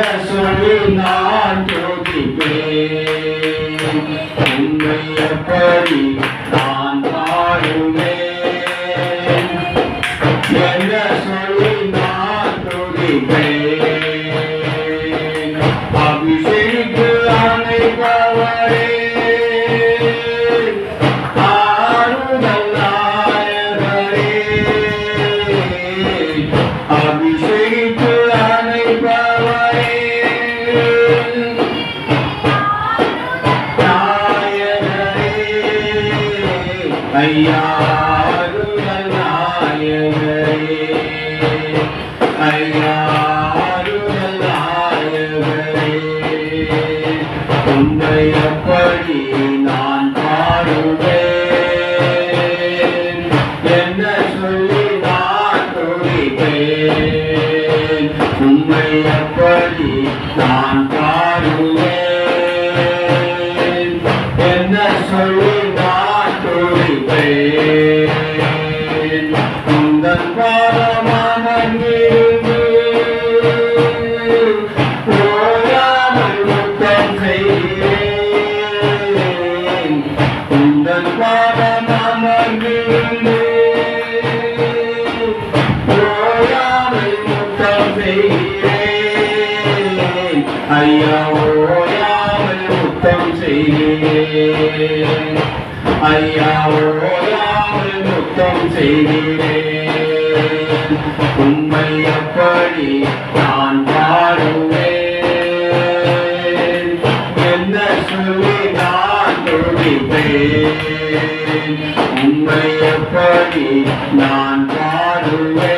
என்ன நான் பாடுவேன் என்ன சொல்ல ஐயா ஓயாமல் முத்தம் செய்கிறேன் உண்மை எப்படி நான் பாடுவேன் என்ன சொல்லி நான் துடிப்பேன் உண்மை எப்படி நான் பாடுவேன்.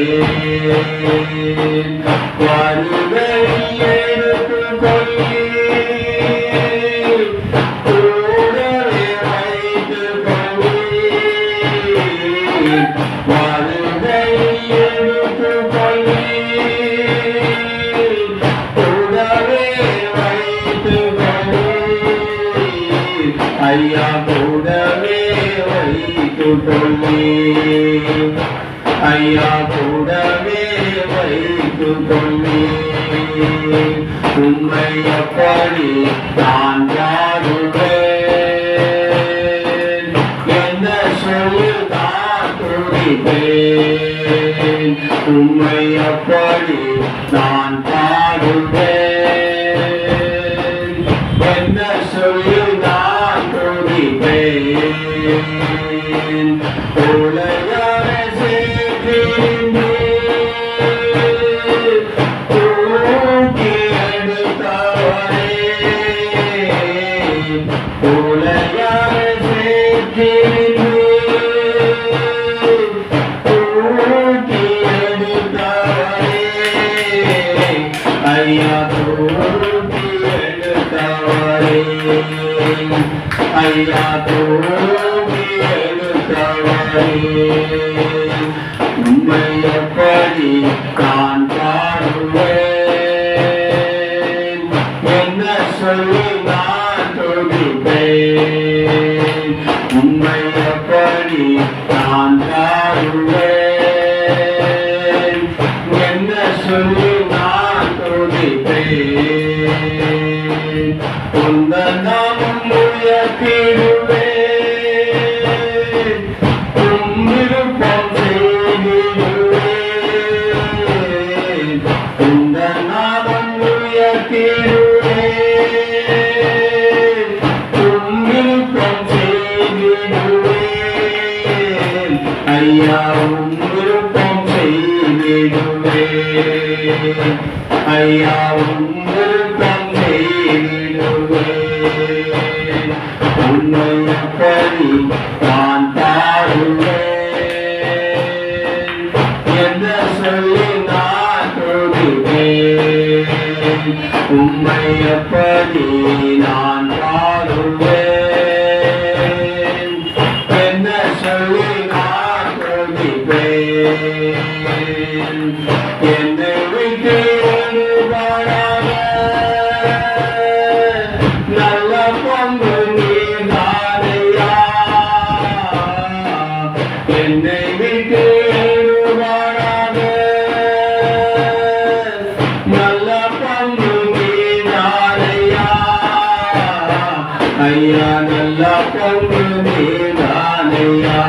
துதிப்பேன் கூடவே வைத்துக்கொள்ளி ஐயா வைத்துக்கொள்ளி உண்மை எப்படி நான் பாடுவேன் என்ன சொல்லி நான் துடிப்பேன் உண்மை எப்படி நான் பாடுவேன்? என்ன சொல்லி நான் துடிப்பேன் ஐயா தூக்கி எடுத்தவரே ஐயா தூக்கி எடுத்தவரே உண்மை துதிப்பேன் உந்த நாமம் உயர்த்திடுவேன் உம்மிருப்பம் செய்திடுவேன். உந்த நாமம் உயர்த்திடுவேன் உம்மிருப்பம் செய்திடுவேன் ஐயா உம்மிருப்பம் செய்திடுவேன். ஐயா உம் விருப்பம் உன்னை எப்படி நான் பாடுவேன் என்ன சொல்லி நான் உம்மை நான் பாடுவேன் ஐயா நல்ல பங்கு நீதானையா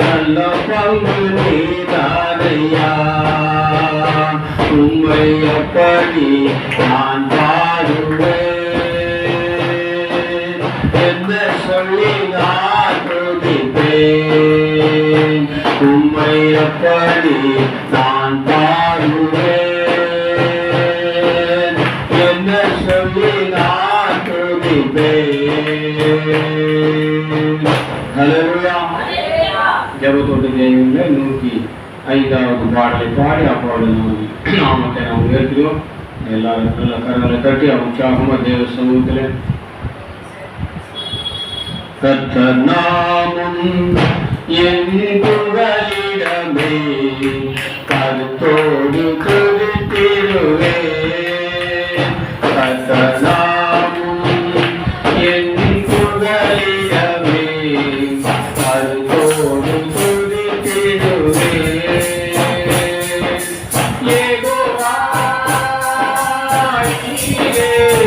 நல்ல பங்கு நீதானையா உண்மை எப்படி நான் பாடுவேன். என்ன சொல்லி நான் துதிப்பேன். உம்மை எப்படி நான் பாடுவேன். ಜಗತ್ತೋಟು ದೇವಿಯಿಂದ ನೂಕಿ ಐದಾರು ಪಾಡಲಿ ಪಾಡಿ ಆ ಪಾಡನ್ನು ನಾವು ಮತ್ತೆ ನಾವು ಹೇಳ್ತೀವಿ ಎಲ್ಲ ಎಲ್ಲ ಕರಗಲ ಕಟ್ಟಿ ಆ ಉಚ್ಚಾಹಮ ದೇವ ಸಮೂಹದಲ್ಲಿ ಕಥನಾಮಂ ಎಂದುಗಳಿಡಬೇ ಕರ್ತೋಡು ಕುರಿತಿರುವೆ Yeah.